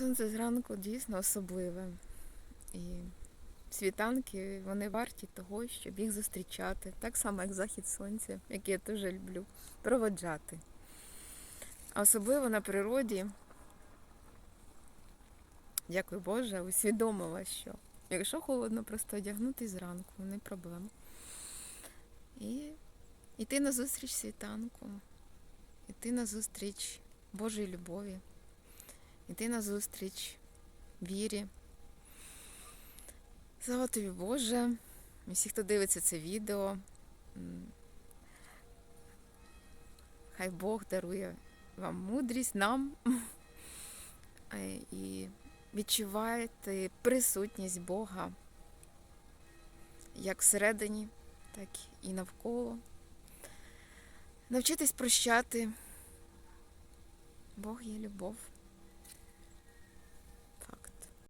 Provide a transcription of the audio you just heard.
Сонце зранку дійсно особливе. І світанки вони варті того, щоб їх зустрічати. Так само, як захід сонця, який я дуже люблю, проводжати. А особливо на природі, дякую Боже, усвідомила, що якщо холодно, просто одягнутись зранку, не проблема. І йти на зустріч світанку, йти на зустріч Божої любові, йти на зустріч вірі. Слава тобі, Боже, і всі, хто дивиться це відео, хай Бог дарує вам мудрість, нам е, і відчуваєте присутність Бога як всередині, так і навколо. Навчитись прощати. Бог є любов.